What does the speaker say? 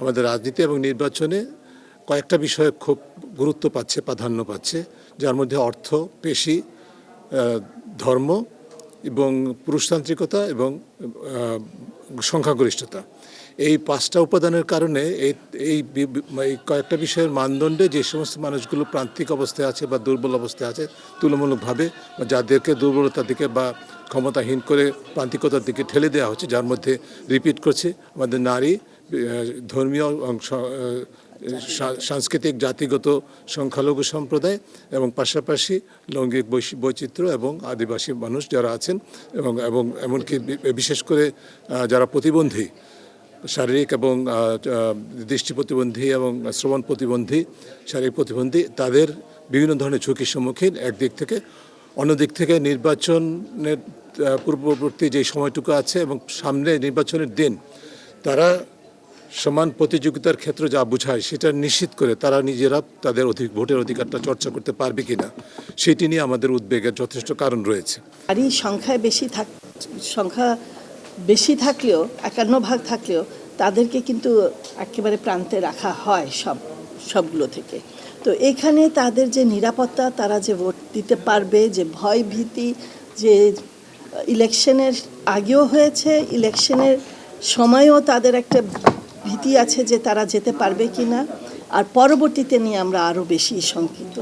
আমাদের রাজনীতি এবং নির্বাচনে কয়েকটা বিষয়ে খুব গুরুত্ব পাচ্ছে, প্রাধান্য পাচ্ছে। যার মধ্যে অর্থ, পেশি ধর্ম এবং পুরুষতান্ত্রিকতা এবং সংখ্যাগরিষ্ঠতা। এই পাঁচটা উপাদানের কারণে এই এই কয়েকটা বিষয়ের মানদণ্ডে যে সমস্ত মানুষগুলো প্রান্তিক অবস্থায় আছে বা দুর্বল অবস্থায় আছে, তুলনামূলকভাবে যাদেরকে দুর্বলতার দিকে বা ক্ষমতাহীন করে প্রান্তিকতার দিকে ঠেলে দেওয়া হচ্ছে, যার মধ্যে রিপিট করছে আমাদের নারী ধর্মীয় অংশ সাংস্কৃতিক, জাতিগত সংখ্যালঘু সম্প্রদায় এবং পাশাপাশি লৈঙ্গিক বৈচিত্র্য এবং আদিবাসী মানুষ যারা আছেন এবং এবং এমনকি বিশেষ করে যারা প্রতিবন্ধী, শারীরিক এবং দৃষ্টি প্রতিবন্ধী এবং শ্রবণ প্রতিবন্ধী, শারীরিক প্রতিবন্ধী, তাদের বিভিন্ন ধরনের ঝুঁকির সম্মুখীন একদিক থেকে। অন্যদিক থেকে নির্বাচনের পূর্ববর্তী যে সময়টুকু আছে এবং সামনে নির্বাচনের দিন, তারা সমান প্রতিযোগিতার ক্ষেত্রে যা বোঝায়, সেটা নিশ্চিত করে তারা নিজেরা তাদের অধিক ভোটের অধিকারটা চর্চা করতে পারবে কিনা, সেটি নিয়ে আমাদের উদ্বেগের যথেষ্ট কারণ রয়েছে। নারী সংখ্যায় বেশি থাক, সংখ্যা বেশি থাকলেও, একান্ন ভাগ থাকলেও তাদেরকে কিন্তু একেবারে প্রান্তে রাখা হয় সব, সবগুলো থেকে। তো এখানে তাদের যে নিরাপত্তা, তারা যে ভোট দিতে পারবে, যে ভয় ভীতি, যে ইলেকশনের আগেও হয়েছে, ইলেকশনের সময়ও তাদের একটা ভীতি আছে যে তারা যেতে পারবে কি না আর পরবর্তীতে নিয়ে আমরা আরও বেশি শঙ্কিত।